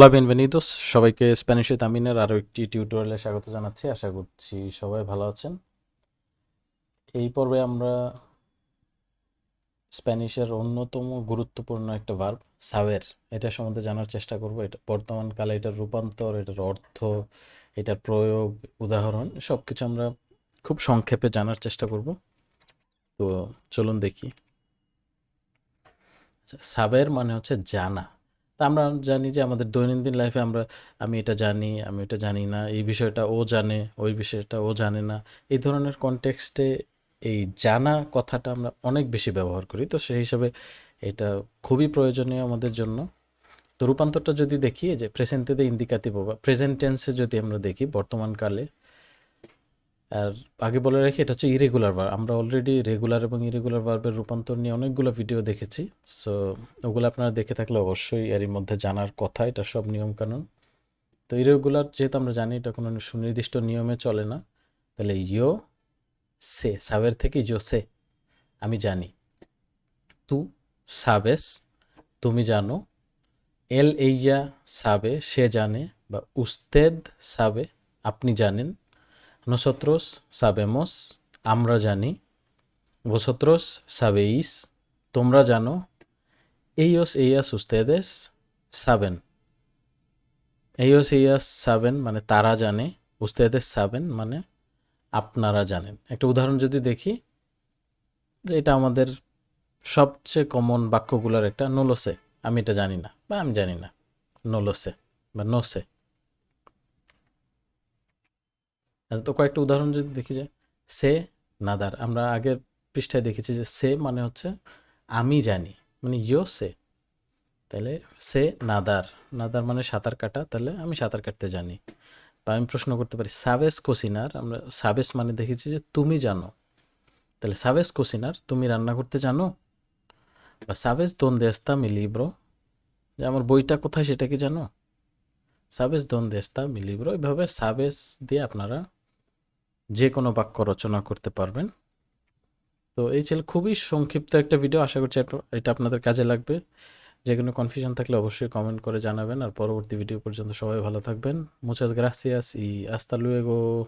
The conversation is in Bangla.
হোলা বিনভেনিদোস সবাইকে স্প্যানিশে তামিনের আরও একটি টিউটোরিয়ালে স্বাগত জানাচ্ছি। আশা করছি সবাই ভালো আছেন। এই পর্বে আমরা স্প্যানিশের অন্যতম গুরুত্বপূর্ণ একটা ভার্ব সাবের এটা সম্বন্ধে জানার চেষ্টা করব। এটা বর্তমানকালে এটার রূপান্তর, এটার অর্থ, এটার প্রয়োগ, উদাহরণ সব কিছু আমরা খুব সংক্ষেপে জানার চেষ্টা করব। তো চলুন দেখি। আচ্ছা সাবের মানে হচ্ছে জানা। তা আমরা জানি যে আমাদের দৈনন্দিন লাইফে আমরা, আমি এটা জানি, আমি এটা জানি না, এই বিষয়টা ও জানে, ওই বিষয়টা ও জানে না। এই ধরনের কনটেক্সটে এই জানা কথাটা আমরা অনেক বেশি ব্যবহার করি। তো সেই হিসাবে এটা খুবই প্রয়োজনীয় আমাদের জন্য। তো রূপান্তরটা যদি দেখি যে প্রেজেন্টেতে ইন্দিকাতিভ বা প্রেজেন্ট টেন্সে যদি আমরা দেখি বর্তমানকালে আর আগে বলে রাখি, এটা হচ্ছে ইরেগুলার ভার্ব আমরা অলরেডি রেগুলার এবং ইরেগুলার ভার্বের রূপান্তর নিয়ে অনেকগুলো ভিডিও দেখেছি সো ওগুলো আপনারা দেখে থাকলে অবশ্যই এরই মধ্যে জানার কথা, এটা সব নিয়মকানুন। তো ইরেগুলার যেহেতু আমরা জানি, এটা কোনো সুনির্দিষ্ট নিয়মে চলে না, তাহলে ইয়ো সে, সাবের থেকে ইয়ো সে, আমি জানি। তু সাবেস, তুমি জানো। এল এইয়া সাবে, সে জানে, বা উস্তেদ সাবে, আপনি জানেন। Nosotros sabemos আমরা জানি vosotros sabéis তোমরা জানো ellos, ellas, ustedes saben. Ellos, ellas saben মানে তারা জানে ustedes saben মানে আপনারা জানেন একটা উদাহরণ যদি দেখি এটা আমাদের সবচেয়ে কমন বাক্যগুলোর একটা নোলোসে আমি এটা জানি না বা আমি জানি না নোলোসে বা নোসে আচ্ছা তো কয়েকটা উদাহরণ যদি দেখি যে, সে নাদার, আমরা আগের পৃষ্ঠায় দেখেছি যে সে মানে হচ্ছে আমি জানি মানে ইয়ো সে। তাহলে সে নাদার নাদার মানে সাঁতার কাটা, তাহলে আমি সাঁতার কাটতে জানি। বা আমি প্রশ্ন করতে পারি, সাবেস কোসিনার, আমরা সাবেস মানে দেখেছি যে তুমি জানো। তাহলে সাবেস কোসিনার, তুমি রান্না করতে জানো? বা সাবেস দোন দেস্তা মি লিব্রো, যে আমার বইটা কোথায় সেটা কি জানো? সাবেস দোন দেস্তা মি লিব্রো এইভাবে সাবেস দিয়ে আপনারা যে কোনো বাক্য রচনা করতে পারবেন। তো এই ছিল খুবই সংক্ষিপ্ত একটা ভিডিও আশা করছি এটা- আপনাদের কাজে লাগবে। যে কোনো কনফিউশন থাকলে অবশ্যই কমেন্ট করে জানাবেন। আর পরবর্তী ভিডিও পর্যন্ত সবাই ভালো থাকবেন। মুচাস গ্রাসিয়াস ই আস্তা লুয়েগো